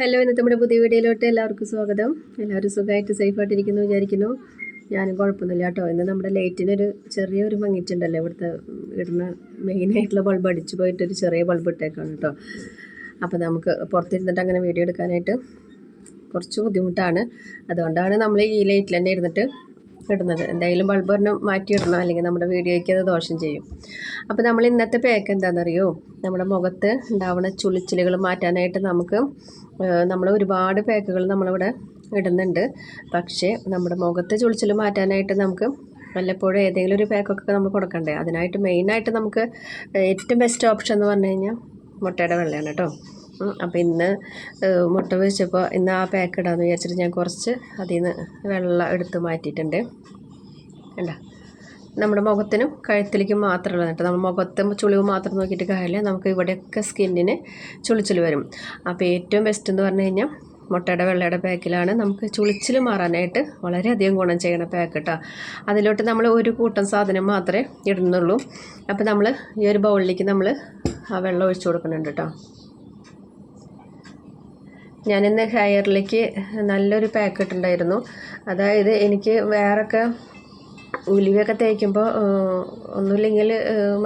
Hello ഇന്നത്തെ നമ്മുടെ പുതിയ വീഡിയോയിലോട്ട് എല്ലാവർക്കും സ്വാഗതം. എല്ലാവരും സുഖമായിട്ട് സേഫായിട്ടിരിക്കുന്നു വിചാരിക്കുന്നു. ഞാനും കുഴപ്പമൊന്നുമില്ല കേട്ടോ. ഇന്ന് നമ്മുടെ ലൈറ്റിനൊരു ചെറിയൊരു മങ്ങിയിട്ടുണ്ടല്ലോ ഇവിടുത്തെ ഇടുന്ന മെയിനായിട്ടുള്ള ബൾബ് അടിച്ചു പോയിട്ടൊരു ചെറിയ ബൾബ് ഇട്ടേക്കാണ് കേട്ടോ. അപ്പോൾ നമുക്ക് പുറത്തിരുന്നിട്ട് അങ്ങനെ വീഡിയോ എടുക്കാനായിട്ട് കുറച്ച് ബുദ്ധിമുട്ടാണ്. അതുകൊണ്ടാണ് നമ്മൾ ഈ ലൈറ്റിൽ തന്നെ ഇരുന്നിട്ട് ഇടുന്നത്. എന്തായാലും ബൾബ് ഒരെണ്ണം മാറ്റിയിടണം. അല്ലെങ്കിൽ നമ്മുടെ വീഡിയോയ്ക്ക് അത് ദോഷം ചെയ്യും. അപ്പോൾ നമ്മൾ ഇന്നത്തെ പാക്ക് എന്താണെന്നറിയോ? നമ്മുടെ മുഖത്ത് ഉണ്ടാവുന്ന ചുളിച്ചിലുകൾ മാറ്റാനായിട്ട് നമുക്ക് നമ്മൾ ഒരുപാട് പാക്കുകൾ നമ്മളിവിടെ ഇടുന്നുണ്ട്. പക്ഷേ നമ്മുടെ മുഖത്തെ ചുളിച്ചിൽ മാറ്റാനായിട്ട് നമുക്ക് വല്ലപ്പോഴും ഏതെങ്കിലും ഒരു പാക്കൊക്കെ നമ്മൾ കൊടുക്കണ്ടേ? അതിനായിട്ട് മെയിനായിട്ട് നമുക്ക് ഏറ്റവും ബെസ്റ്റ് ഓപ്ഷൻ എന്ന് പറഞ്ഞു കഴിഞ്ഞാൽ മുട്ടയുടെ വെള്ളയാണ് കേട്ടോ. അപ്പോൾ ഇന്ന് മുട്ട വെച്ചപ്പോൾ ഇന്ന് ആ പാക്ക് ഇടാമെന്ന് വിചാരിച്ചിട്ട് ഞാൻ കുറച്ച് അതിൽ നിന്ന് വെള്ളം എടുത്ത് മാറ്റിയിട്ടുണ്ട്. കണ്ട? നമ്മുടെ മുഖത്തിനും കഴുത്തിലേക്കും മാത്രമല്ല കേട്ടോ. നമ്മൾ മുഖത്തും ചുളിവ് മാത്രം നോക്കിയിട്ട് കാര്യമില്ല. നമുക്ക് ഇവിടെയൊക്കെ സ്കിന്നിന് ചുളിച്ചിൽ വരും. അപ്പോൾ ഏറ്റവും ബെസ്റ്റ് എന്ന് പറഞ്ഞു കഴിഞ്ഞാൽ മുട്ടയുടെ വെള്ളയുടെ പാക്കിലാണ് നമുക്ക് ചുളിച്ചിൽ മാറാനായിട്ട് വളരെയധികം ഗുണം ചെയ്യണ പാക്ക് കേട്ടോ അതിലോട്ട് നമ്മൾ ഒരു കൂട്ടം സാധനം മാത്രമേ ഇടുന്നുള്ളൂ. അപ്പോൾ നമ്മൾ ഈ ഒരു ബൗളിലേക്ക് നമ്മൾ ആ വെള്ളം ഒഴിച്ചു കൊടുക്കുന്നുണ്ട് കേട്ടോ ഞാനിന്ന് ഹെയറിലേക്ക് നല്ലൊരു പാക്കറ്റ് ഉണ്ടായിരുന്നു അതായത് എനിക്ക് വേറൊക്കെ ഉലിവൊക്കെ തേക്കുമ്പോൾ ഒന്നുമില്ലെങ്കിൽ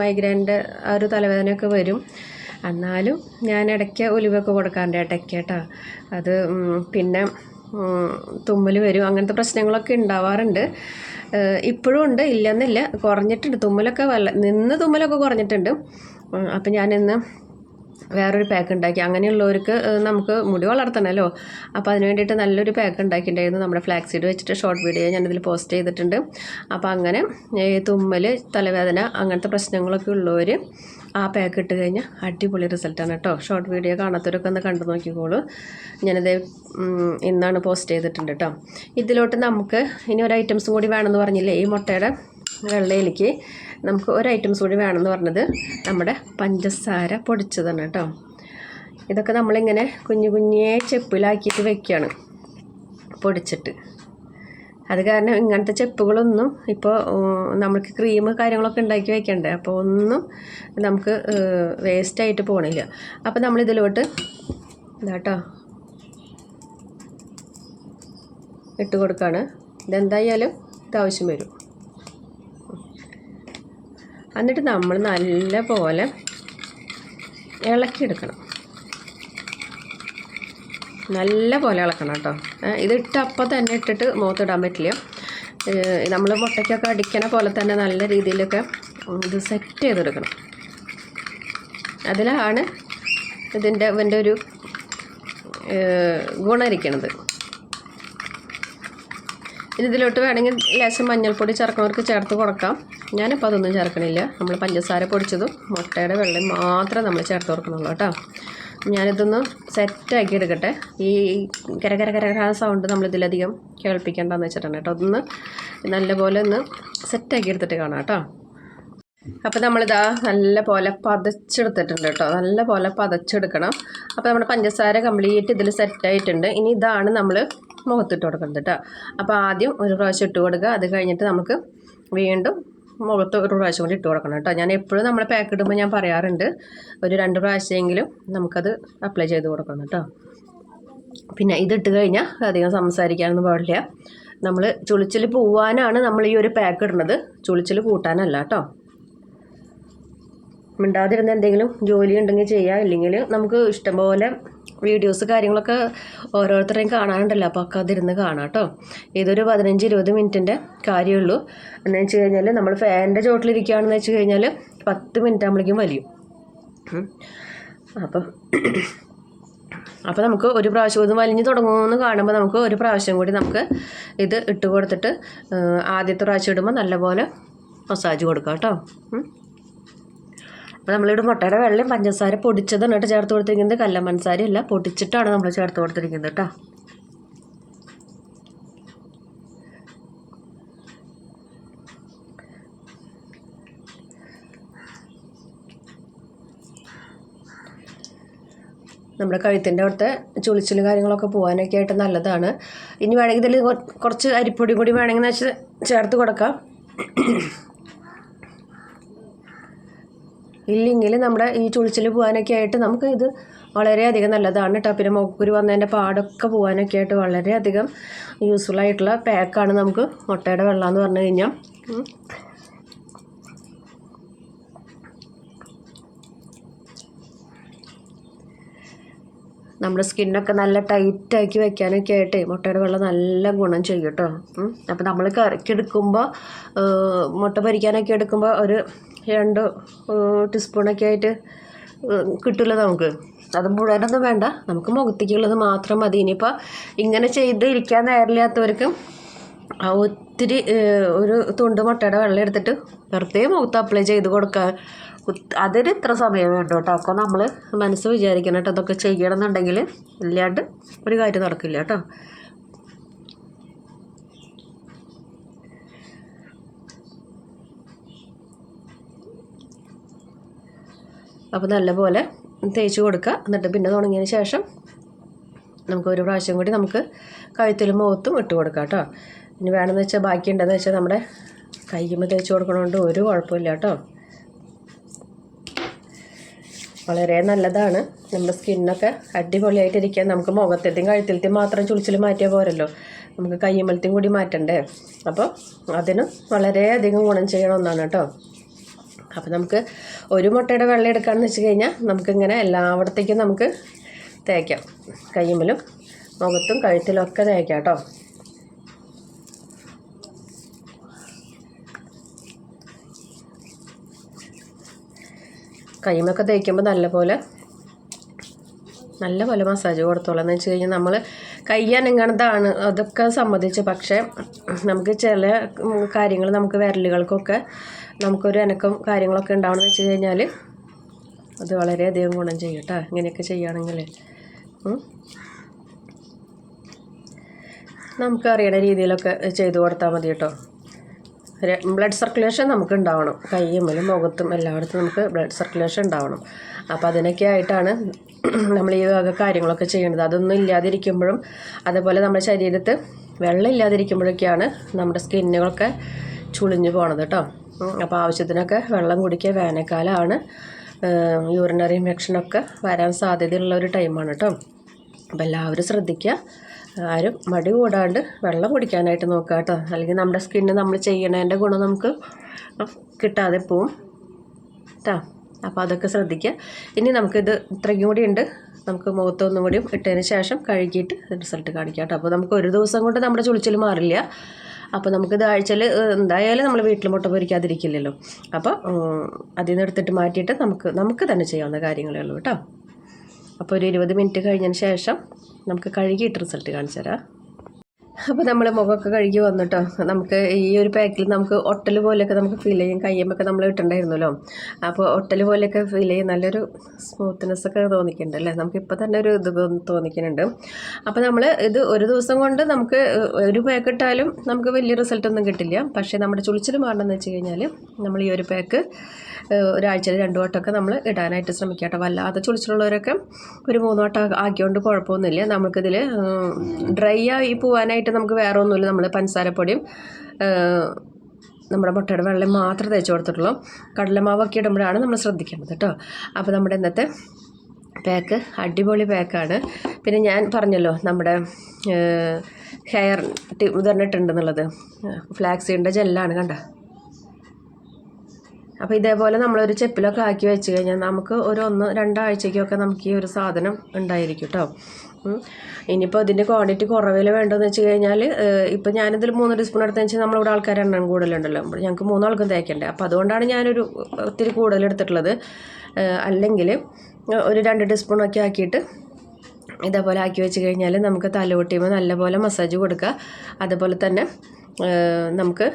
മൈഗ്രൈന്റെ ആ ഒരു തലവേദനയൊക്കെ വരും. എന്നാലും ഞാൻ ഇടയ്ക്ക് ഒലിവൊക്കെ കൊടുക്കാറുണ്ട് ഇടയ്ക്ക് കേട്ടോ അത് പിന്നെ തുമ്മൽ വരും. അങ്ങനത്തെ പ്രശ്നങ്ങളൊക്കെ ഉണ്ടാവാറുണ്ട്. ഇപ്പോഴും ഉണ്ട്. ഇല്ലെന്നില്ല. കുറഞ്ഞിട്ടുണ്ട്. തുമ്മലൊക്കെ വല്ല നിന്ന് തുമ്മലൊക്കെ കുറഞ്ഞിട്ടുണ്ട്. അപ്പം ഞാനിന്ന് വേറൊരു പാക്ക് ഉണ്ടാക്കി. അങ്ങനെയുള്ളവർക്ക് നമുക്ക് മുടി വളർത്തണമല്ലോ അപ്പോൾ അതിന് വേണ്ടിയിട്ട് നല്ലൊരു പാക്ക് ഉണ്ടാക്കിയിട്ടുണ്ടായിരുന്നു നമ്മുടെ ഫ്ലാക്സ് സീഡ് വെച്ചിട്ട് ഷോർട്ട് വീഡിയോ ഞാനിതിൽ പോസ്റ്റ് ചെയ്തിട്ടുണ്ട്. അപ്പോൾ അങ്ങനെ തുമ്മൽ തലവേദന അങ്ങനത്തെ പ്രശ്നങ്ങളൊക്കെ ഉള്ളവർ ആ പാക്ക് ഇട്ട് കഴിഞ്ഞാൽ അടിപൊളി റിസൾട്ടാണ് കേട്ടോ ഷോർട്ട് വീഡിയോ കാണാത്തവരൊക്കെ ഒന്ന് കണ്ടു നോക്കിക്കോളൂ. ഞാനത് ഇന്നാണ് പോസ്റ്റ് ചെയ്തിട്ടുണ്ട് കേട്ടോ ഇതിലോട്ട് നമുക്ക് ഇനി ഒരു ഐറ്റംസും കൂടി വേണമെന്ന് പറഞ്ഞില്ലേ? ഈ മുട്ടയുടെ വെള്ളയിലേക്ക് നമുക്ക് ഒരു ഐറ്റംസ് കൂടി വേണമെന്ന് പറഞ്ഞത് നമ്മുടെ പഞ്ചസാര പൊടിച്ചതാണ് കേട്ടോ. ഇതൊക്കെ നമ്മളിങ്ങനെ കുഞ്ഞു കുഞ്ഞേ ചെപ്പിലാക്കിയിട്ട് വെക്കുകയാണ് പൊടിച്ചിട്ട്. അത് കാരണം ഇങ്ങനത്തെ ചെപ്പുകളൊന്നും ഇപ്പോൾ നമുക്ക് ക്രീം കാര്യങ്ങളൊക്കെ ഉണ്ടാക്കി വെക്കണ്ടേ? അപ്പോൾ ഒന്നും നമുക്ക് വേസ്റ്റായിട്ട് പോകണില്ല അപ്പോൾ നമ്മളിതിലോട്ട് ഇതാട്ടോ ഇട്ട് കൊടുക്കുകയാണ് ഇതെന്തായാലും ഇത് വരും. എന്നിട്ട് നമ്മൾ നല്ല പോലെ ഇളക്കിയെടുക്കണം. നല്ല പോലെ ഇളക്കണം കേട്ടോ. ഇതിട്ട് ഇത് ഇട്ട് അപ്പം തന്നെ ഇട്ടിട്ട് മുഖത്തിടാൻ പറ്റില്ല. നമ്മൾ മുട്ടയ്ക്കൊക്കെ അടിക്കണ പോലെ തന്നെ നല്ല രീതിയിലൊക്കെ ഇത് സെറ്റ് ചെയ്തെടുക്കണം. അതിലാണ് ഇതിന്റെ ഇവന്റെ ഒരു ഗുണരിക്കണത് ഇതിലോട്ട് വേണമെങ്കിൽ ലേശം മഞ്ഞൾപ്പൊടി ചേർക്കുന്നവർക്ക് ചേർത്ത് കൊടുക്കാം. ഞാനിപ്പോൾ അതൊന്നും ചേർക്കണില്ല. നമ്മൾ പഞ്ചസാര പൊടിച്ചതും മുട്ടയുടെ വെള്ളം മാത്രമേ നമ്മൾ ചേർത്ത് കൊടുക്കണുള്ളൂ കേട്ടോ. ഞാനിതൊന്ന് സെറ്റാക്കി എടുക്കട്ടെ. ഈ കര കര കര കര സൗണ്ട് നമ്മളിതിലധികം കേൾപ്പിക്കേണ്ടെന്ന് വെച്ചിട്ടാണ് കേട്ടോ. അതൊന്ന് നല്ലപോലെ ഒന്ന് സെറ്റാക്കി എടുത്തിട്ട് കാണാം കേട്ടോ. അപ്പോൾ നമ്മളിതാ നല്ല പോലെ പതച്ചെടുത്തിട്ടുണ്ട് കേട്ടോ. നല്ല പോലെ പതച്ചെടുക്കണം. അപ്പോൾ നമ്മുടെ പഞ്ചസാര കംപ്ലീറ്റ് ഇതിൽ സെറ്റായിട്ടുണ്ട്. ഇനി ഇതാണ് നമ്മൾ മുഖത്തിട്ട് കൊടുക്കുന്നത് കേട്ടോ. അപ്പോൾ ആദ്യം ഒരു പ്രാവശ്യം ഇട്ട് കൊടുക്കുക. അത് കഴിഞ്ഞിട്ട് നമുക്ക് വീണ്ടും മുഖത്ത് ഒരു പ്രാവശ്യം കൂടി ഇട്ട് കൊടുക്കണം കേട്ടോ. ഞാൻ എപ്പോഴും നമ്മൾ പാക്ക് ഇടുമ്പോൾ ഞാൻ പറയാറുണ്ട് ഒരു രണ്ട് പ്രാവശ്യമെങ്കിലും നമുക്കത് അപ്ലൈ ചെയ്ത് കൊടുക്കണം കേട്ടോ. പിന്നെ ഇതിട്ട് കഴിഞ്ഞാൽ അധികം സംസാരിക്കാനൊന്നും പാടില്ല. നമ്മൾ ചുളിച്ചിൽ പോവാനാണ് നമ്മൾ ഈ ഒരു പാക്ക് ഇടുന്നത്. ചുളിച്ചിൽ കൂട്ടാനല്ല കേട്ടോ. മിണ്ടാതിരുന്ന എന്തെങ്കിലും ജോലി ഉണ്ടെങ്കിൽ ചെയ്യുക ഇല്ലെങ്കിൽ നമുക്ക് ഇഷ്ടംപോലെ വീഡിയോസ് കാര്യങ്ങളൊക്കെ ഓരോരുത്തരെയും കാണാനുണ്ടല്ലോ അപ്പോൾ ഒക്കെ അതിരുന്ന് കാണാം കേട്ടോ ഇതൊരു പതിനഞ്ച് ഇരുപത് മിനിറ്റിന്റെ കാര്യമുള്ളൂ എന്ന് വെച്ച് കഴിഞ്ഞാൽ നമ്മൾ ഫാനിന്റെ ചോട്ടിലിരിക്കുകയാണെന്ന് വെച്ച് കഴിഞ്ഞാൽ പത്ത് മിനിറ്റ് ആകുമ്പോഴേക്കും വലിയും. അപ്പം അപ്പോൾ നമുക്ക് ഒരു പ്രാവശ്യം ഇത് വലിഞ്ഞ് തുടങ്ങുമെന്ന് കാണുമ്പോൾ നമുക്ക് ഒരു പ്രാവശ്യം കൂടി നമുക്ക് ഇത് ഇട്ട് കൊടുത്തിട്ട് ആദ്യത്തെ പ്രാവശ്യം ഇടുമ്പോൾ നല്ലപോലെ മസാജ് കൊടുക്കാം കേട്ടോ. അപ്പോൾ നമ്മളിവിടെ മുട്ടയുടെ വെള്ളയും പഞ്ചസാര പൊടിച്ചതാണ് കേട്ടോ ചേർത്ത് കൊടുത്തിരിക്കുന്നത് കല്ല പഞ്ചസാര അല്ല പൊടിച്ചിട്ടാണ് നമ്മൾ ചേർത്ത് കൊടുത്തിരിക്കുന്നത് കേട്ടോ നമ്മുടെ കഴുത്തിന്റെ അവിടുത്തെ ചുളിച്ചിലും കാര്യങ്ങളൊക്കെ പോകാനൊക്കെ ആയിട്ട് നല്ലതാണ്. ഇനി വേണമെങ്കിൽ ഇതിൽ കുറച്ച് അരിപ്പൊടി കൂടി വേണമെങ്കിൽ ചേർത്ത് കൊടുക്കാം. ഇല്ലെങ്കിൽ നമ്മുടെ ഈ ചുളിച്ചിൽ പോകാനൊക്കെ ആയിട്ട് നമുക്ക് ഇത് വളരെയധികം നല്ലതാണ് കേട്ടോ പിന്നെ മുക്കുരു വന്നതിന്റെ പാടൊക്കെ പോകാനൊക്കെ ആയിട്ട് വളരെയധികം യൂസ്ഫുൾ ആയിട്ടുള്ള പാക്കാണ് നമുക്ക് മുട്ടയുടെ വെള്ളം എന്ന് പറഞ്ഞു കഴിഞ്ഞാൽ നമ്മുടെ സ്കിന്നൊക്കെ നല്ല ടൈറ്റാക്കി വെക്കാനൊക്കെ ആയിട്ട് മുട്ടയുടെ വെള്ളം നല്ല ഗുണം ചെയ്യും കേട്ടോ. അപ്പോൾ നമ്മൾ കറിക്കെടുക്കുമ്പോൾ മുട്ട പൊരിക്കാനൊക്കെ എടുക്കുമ്പോൾ ഒരു രണ്ട് ടീസ്പൂണൊക്കെ ആയിട്ട് കിട്ടില്ല നമുക്ക്? അത് മുഴുവനൊന്നും വേണ്ട. നമുക്ക് മുഖത്തേക്കുള്ളത് മാത്രം മതി. ഇനിയിപ്പോൾ ഇങ്ങനെ ചെയ്ത് ഇരിക്കാൻ നേരമില്ലാത്തവർക്ക് ഒത്തിരി ഒരു തുണ്ട് മുട്ടയുടെ വെള്ളം എടുത്തിട്ട് വെറുതെ മുഖത്ത് അപ്ലൈ ചെയ്ത് കൊടുക്കുക അതിന് ഇത്ര സമയം വേണ്ട കേട്ടോ. അപ്പോൾ നമ്മൾ മനസ്സ് വിചാരിക്കണം കേട്ടോ അതൊക്കെ ചെയ്യണം എന്നുണ്ടെങ്കിൽ ഇല്ലാണ്ട് ഒരു കാര്യം നടക്കില്ല കേട്ടോ. അപ്പോൾ നല്ലപോലെ തേച്ച് കൊടുക്കുക എന്നിട്ട് പിന്നെ തുടങ്ങിയതിന് ശേഷം നമുക്ക് ഒരു പ്രാവശ്യം കൂടി നമുക്ക് കഴുത്തിലും മുഖത്തും ഇട്ട് കൊടുക്കാം കേട്ടോ. ഇനി വേണമെന്ന് വെച്ചാൽ ബാക്കി ഉണ്ടെന്ന് വെച്ചാൽ നമ്മുടെ കയ്യുമ്പോൾ തേച്ച് കൊടുക്കണോണ്ട് ഒരു കുഴപ്പമില്ല കേട്ടോ. വളരെ നല്ലതാണ്. നമ്മുടെ സ്കിന്നൊക്കെ അടിപൊളിയായിട്ടിരിക്കാൻ നമുക്ക് മുഖത്തേത്തും കഴുത്തിലത്തെയും മാത്രം ചുളിച്ചിൽ മാറ്റിയാൽ പോരല്ലോ. നമുക്ക് കയ്യുമ്പലത്തെയും കൂടി മാറ്റണ്ടേ? അപ്പോൾ അതിനും വളരെയധികം ഗുണം ചെയ്യണ ഒന്നാണ് കേട്ടോ. അപ്പോൾ നമുക്ക് ഒരു മുട്ടയുടെ വെള്ളം എടുക്കാമെന്ന് വെച്ച് കഴിഞ്ഞാൽ നമുക്കിങ്ങനെ എല്ലായിടത്തേക്കും നമുക്ക് തേക്കാം. കയ്യുമ്മലും മുഖത്തും കഴുത്തിലും ഒക്കെ തേക്കാം കേട്ടോ. കൈമൊക്കെ തേക്കുമ്പോൾ നല്ലപോലെ നല്ലപോലെ മസാജ് കൊടുത്തോളാം. എന്ന് വെച്ച് കഴിഞ്ഞാൽ നമ്മൾ കയ്യനങ്ങണതാണ് അതൊക്കെ സംബന്ധിച്ച് പക്ഷേ നമുക്ക് ചില കാര്യങ്ങൾ നമുക്ക് വിരലുകൾക്കൊക്കെ നമുക്കൊരു അനക്കം കാര്യങ്ങളൊക്കെ ഉണ്ടാവണമെന്ന് വെച്ച് കഴിഞ്ഞാൽ അത് വളരെയധികം ഗുണം ചെയ്യും കേട്ടോ ഇങ്ങനെയൊക്കെ ചെയ്യുകയാണെങ്കിൽ നമുക്കറിയണ രീതിയിലൊക്കെ ചെയ്തു കൊടുത്താൽ മതി കേട്ടോ ബ്ലഡ് സർക്കുലേഷൻ നമുക്ക് ഉണ്ടാവണം കയ്യുമ്മലും മുഖത്തും എല്ലായിടത്തും നമുക്ക് ബ്ലഡ് സർക്കുലേഷൻ ഉണ്ടാവണം. അപ്പോൾ അതിനൊക്കെ ആയിട്ടാണ് നമ്മൾ ഈ വക കാര്യങ്ങളൊക്കെ ചെയ്യേണ്ടത്. അതൊന്നും ഇല്ലാതിരിക്കുമ്പോഴും അതേപോലെ നമ്മുടെ ശരീരത്ത് വെള്ളം ഇല്ലാതിരിക്കുമ്പോഴൊക്കെയാണ് നമ്മുടെ സ്കിന്നുകളൊക്കെ ചുളിഞ്ഞു പോണത് കേട്ടോ. അപ്പോൾ ആവശ്യത്തിനൊക്കെ വെള്ളം കുടിക്കുക വേനൽക്കാലമാണ്. യൂറിനറി ഇൻഫെക്ഷനൊക്കെ വരാൻ സാധ്യതയുള്ള ഒരു ടൈമാണ് കേട്ടോ. അപ്പോൾ എല്ലാവരും ശ്രദ്ധിക്കുക. ആരും മടി കൂടാണ്ട് വെള്ളം കുടിക്കാനായിട്ട് നോക്കുക കേട്ടോ. അല്ലെങ്കിൽ നമ്മുടെ സ്കിന്ന് നമ്മൾ ചെയ്യണതിന്റെ ഗുണം നമുക്ക് കിട്ടാതെ പോവും. കേട്ടോ അപ്പോൾ അതൊക്കെ ശ്രദ്ധിക്കുക. ഇനി നമുക്കിത് ഇത്രയും കൂടി ഉണ്ട്. നമുക്ക് മുഖത്തൊന്നും കൂടി ഇട്ടതിന് ശേഷം കഴുകിയിട്ട് റിസൾട്ട് കാണിക്കാം കേട്ടോ. അപ്പോൾ നമുക്ക് ഒരു ദിവസം കൊണ്ട് നമ്മുടെ ചുളിച്ചിൽ മാറില്ല. അപ്പോൾ നമുക്കിത് ആഴ്ചയിൽ എന്തായാലും നമ്മൾ വീട്ടിൽ മുട്ട പൊരിക്കാതിരിക്കില്ലല്ലോ. അപ്പോൾ അതിൽ നിന്ന് എടുത്തിട്ട് മാറ്റിയിട്ട് നമുക്ക് നമുക്ക് തന്നെ ചെയ്യാവുന്ന കാര്യങ്ങളേ ഉള്ളൂ കേട്ടോ. അപ്പോൾ ഒരു ഇരുപത് മിനിറ്റ് കഴിഞ്ഞതിന് ശേഷം നമുക്ക് കഴുകിയിട്ട് റിസൾട്ട് കാണിച്ചു തരാം അപ്പോൾ നമ്മൾ മുഖമൊക്കെ കഴുകി വന്നിട്ടോ. നമുക്ക് ഈ ഒരു പാക്കിൽ നമുക്ക് ഒട്ടൽ പോലെയൊക്കെ നമുക്ക് ഫീൽ ചെയ്യും. കയ്യുമ്പൊക്കെ നമ്മൾ ഇട്ടുണ്ടായിരുന്നല്ലോ അപ്പോൾ ഒട്ടൽ പോലെയൊക്കെ ഫീൽ ചെയ്യും. നല്ലൊരു സ്മൂത്ത്നെസ് ഒക്കെ തോന്നിക്കുന്നുണ്ട് അല്ലേ? നമുക്ക് ഇപ്പോൾ തന്നെ ഒരു ഇത് തോന്നി- തോന്നിക്കുന്നുണ്ട് അപ്പോൾ നമ്മൾ ഇത് ഒരു ദിവസം കൊണ്ട് നമുക്ക് ഒരു പാക്ക് ഇട്ടാലും നമുക്ക് വലിയ റിസൾട്ടൊന്നും കിട്ടില്ല. പക്ഷേ നമ്മുടെ ചുളിച്ചിൽ മാറണമെന്ന് വെച്ച് കഴിഞ്ഞാൽ നമ്മൾ ഈ ഒരു പാക്ക് ഒരാഴ്ചയിൽ രണ്ട് വട്ടമൊക്കെ നമ്മൾ ഇടാനായിട്ട് ശ്രമിക്കുക കേട്ടോ വല്ലാതെ ചുളിച്ചിലുള്ളവരൊക്കെ ഒരു മൂന്ന് വട്ടം ആക്കിയോണ്ട് കുഴപ്പമൊന്നുമില്ല. നമുക്കിതിൽ ഡ്രൈ ആയി പോകാനായിട്ട് നമുക്ക് വേറെ ഒന്നുമില്ല നമ്മൾ പഞ്ചസാരപ്പൊടിയും നമ്മുടെ മുട്ടയുടെ വെള്ളം മാത്രം തേച്ച് കൊടുത്തിട്ടുള്ളൂ. കടലമാവൊക്കെ ഇടുമ്പോഴാണ് നമ്മൾ ശ്രദ്ധിക്കേണ്ടത് കേട്ടോ. അപ്പോൾ നമ്മുടെ ഇന്നത്തെ പാക്ക് അടിപൊളി പാക്കാണ്. പിന്നെ ഞാൻ പറഞ്ഞല്ലോ നമ്മുടെ ഹെയർ ടി ഇത് പറഞ്ഞിട്ടുണ്ടെന്നുള്ളത് ഫ്ലാക്സിന്റെ ജെല്ലാണ് കണ്ട? അപ്പോൾ ഇതേപോലെ നമ്മളൊരു ചെപ്പിലൊക്കെ ആക്കി വെച്ച് കഴിഞ്ഞാൽ നമുക്ക് ഒരു ഒന്ന് രണ്ടാഴ്ചയ്ക്കൊക്കെ നമുക്ക് ഈ ഒരു സാധനം ഉണ്ടായിരിക്കും കേട്ടോ. ഇനിയിപ്പോൾ ഇതിന്റെ ക്വാണ്ടിറ്റി കുറവിൽ വേണ്ടതെന്ന് വെച്ച് കഴിഞ്ഞാൽ ഇപ്പോൾ ഞാനിതിൽ മൂന്ന് ടീസ്പൂൺ എടുത്തതെന്ന് വെച്ചാൽ നമ്മളിവിടെ ആൾക്കാർ എണ്ണം കൂടുതലുണ്ടല്ലോ. ഞങ്ങൾക്ക് മൂന്നാൾക്കും തേക്കണ്ടേ? അപ്പോൾ അതുകൊണ്ടാണ് ഞാനൊരു ഒത്തിരി കൂടുതൽ എടുത്തിട്ടുള്ളത്. അല്ലെങ്കിൽ ഒരു രണ്ട് ടീസ്പൂണൊക്കെ ആക്കിയിട്ട് ഇതേപോലെ ആക്കി വെച്ച് കഴിഞ്ഞാൽ നമുക്ക് തലവൊട്ടിയുമ്പോൾ നല്ലപോലെ മസാജ് കൊടുക്കുക. അതുപോലെ തന്നെ നമുക്ക്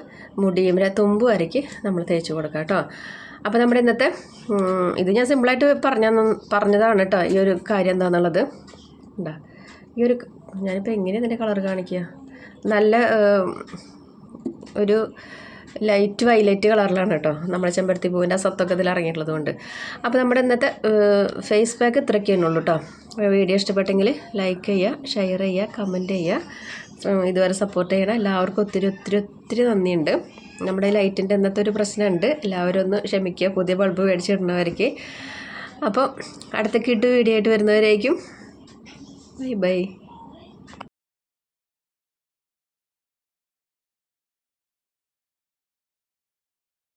മുടിയും തുമ്പ് വരയ്ക്ക് നമ്മൾ തേച്ച് കൊടുക്കുക കേട്ടോ. അപ്പോൾ നമ്മുടെ ഇന്നത്തെ ഇത് ഞാൻ സിമ്പിളായിട്ട് പറഞ്ഞ പറഞ്ഞതാണ് കേട്ടോ. ഈ ഒരു കാര്യം എന്താണെന്നുള്ളത് ഉണ്ടാ ഈ ഒരു ഞാനിപ്പോൾ എങ്ങനെയാണ് ഇതിന്റെ കളർ കാണിക്കുക നല്ല ഒരു ലൈറ്റ് വൈലറ്റ് കളറിലാണ് കേട്ടോ. നമ്മുടെ ചെമ്പരത്തി പൂവിന്റെ ആ സത്തൊക്കെ ഇതിൽ ഇറങ്ങിയിട്ടുള്ളത് കൊണ്ട്. അപ്പോൾ നമ്മുടെ ഇന്നത്തെ ഫേസ് പാക്ക് ഇത്രയൊക്കെ ഉള്ളൂ കേട്ടോ. വീഡിയോ ഇഷ്ടപ്പെട്ടെങ്കിൽ ലൈക്ക് ചെയ്യുക ഷെയർ ചെയ്യുക കമന്റ് ചെയ്യുക. ഇതുവരെ സപ്പോർട്ട് ചെയ്യണം. എല്ലാവർക്കും ഒത്തിരി ഒത്തിരി ഒത്തിരി നന്ദിയുണ്ട്. നമ്മുടെ ലൈറ്റിന്റെ ഇന്നത്തെ ഒരു പ്രശ്നമുണ്ട്. എല്ലാവരും ഒന്ന് ക്ഷമിക്കുക. പുതിയ ബൾബ് മേടിച്ചിടുന്നവർക്ക്. അപ്പോൾ അടുത്ത കിട്ടു വീഡിയോ ആയിട്ട് വരുന്നവരായിരിക്കും ബൈ ബൈ.